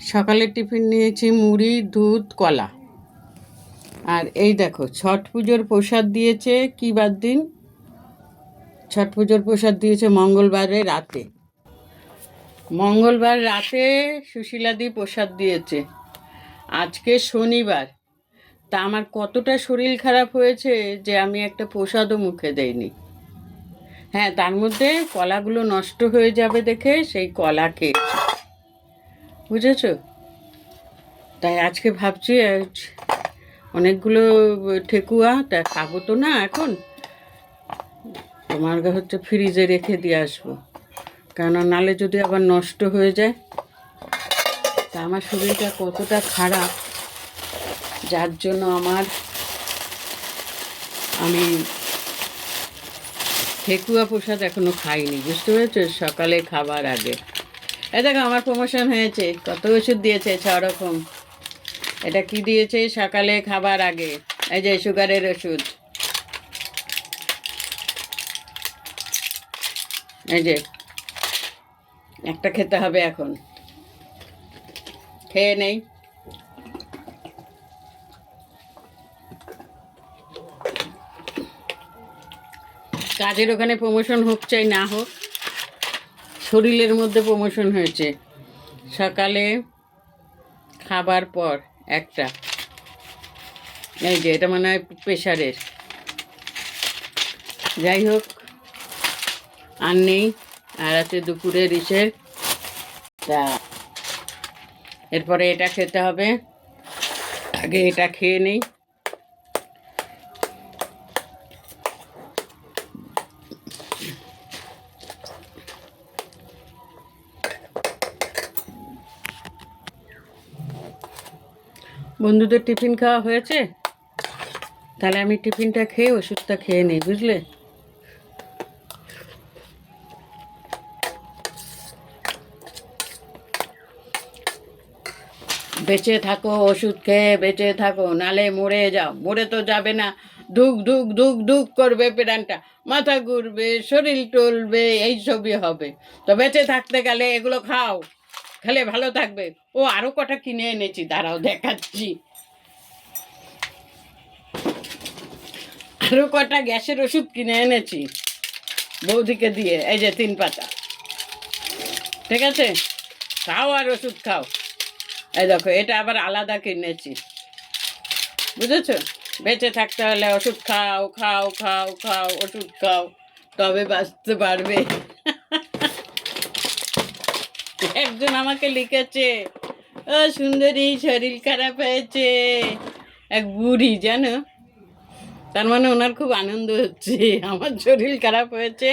সকালে টিফিন নিয়েছি মুড়ি, দুধ, কলা। আর এই দেখো, ছট পুজোর প্রসাদ দিয়েছে কি বার দিন? ছট পুজোর প্রসাদ দিয়েছে মঙ্গলবারে রাতে। মঙ্গলবার রাতে সুশীলাদি প্রসাদ দিয়েছে। আজকে শনিবার। তা আমার কতটা শরীর খারাপ হয়েছে যে আমি একটা প্রসাদও মুখে দেইনি। হ্যাঁ তার মধ্যে কলাগুলো নষ্ট হয়ে যাবে দেখে সেই কলা খেয়েছি। বুঝেছ? তাই আজকে ভাবছি অনেকগুলো ঠেকুয়া, তা খাব তো না এখন। তোমার হচ্ছে ফ্রিজে রেখে দিয়ে আসব। কেন নালে যদি আবার নষ্ট হয়ে যায়, তা আমার শরীরটা কতটা খারাপ, যার জন্য আমার আমি ঠেকুয়া প্রসাদ এখনও খাইনি, বুঝতে পেরেছ? সকালে খাবার আগে। এ দেখো, আমার প্রমোশন হয়েছে। কত ওষুধ দিয়েছে ছ রকম এটা কি দিয়েছে? সকালে খাবার আগে। এই যে, সুগারের ওষুধ। এই যে, একটা খেতে হবে এখন। খেয়ে নেই। কাজের ওখানে প্রমোশন হোক চাই না হোক। শরীরের মধ্যে প্রমোশন হয়েছে। সকালে খাবার পর একটা। এই যে, এটা মনে হয় প্রেশারের যাই হোক, আর নেই। আর আছে দুপুরের ইসের তা, এরপরে এটা খেতে হবে। আগে এটা খেয়ে নেই। বন্ধুদের টিফিন খাওয়া হয়েছে? তাহলে আমি টিফিনটা খেয়ে ওষুধটা খেয়ে নিই, বুঝলে? বেঁচে থাকো, ওষুধ খেয়ে বেঁচে থাকো, নালে মরে যাও। মরে তো যাবে না। ধুক ধুক ধুক ধুক করবে প্রাণটা মাথা ঘুরবে, শরীর টলবে এই সবই হবে। তো বেঁচে থাকতে গেলে এগুলো খাও। খেলে ভালো থাকবে। ও আরও কটা কিনে এনেছি, দাঁড়াও দেখাচ্ছি। আরও কটা গ্যাসের ওষুধ কিনে এনেছি, বৌদিকে দিয়ে, এই যে তিন পাতা। ঠিক আছে? খাও আর ওষুধ খাও। এই দেখো, এটা আবার আলাদা কিনেছি। বুঝেছ? বেঁচে থাকতে হলে ওষুধ খাও খাও খাও খাও, ওষুধ খাও, তবে বাঁচতে পারবে। একজন আমাকে লিখেছে, ও সুন্দরী, শরীর খারাপ হয়েছে। এক বুড়ি, জানো? তার মানে ওনার খুব আনন্দ হচ্ছে, আমার শরীর খারাপ হয়েছে।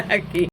রাখি।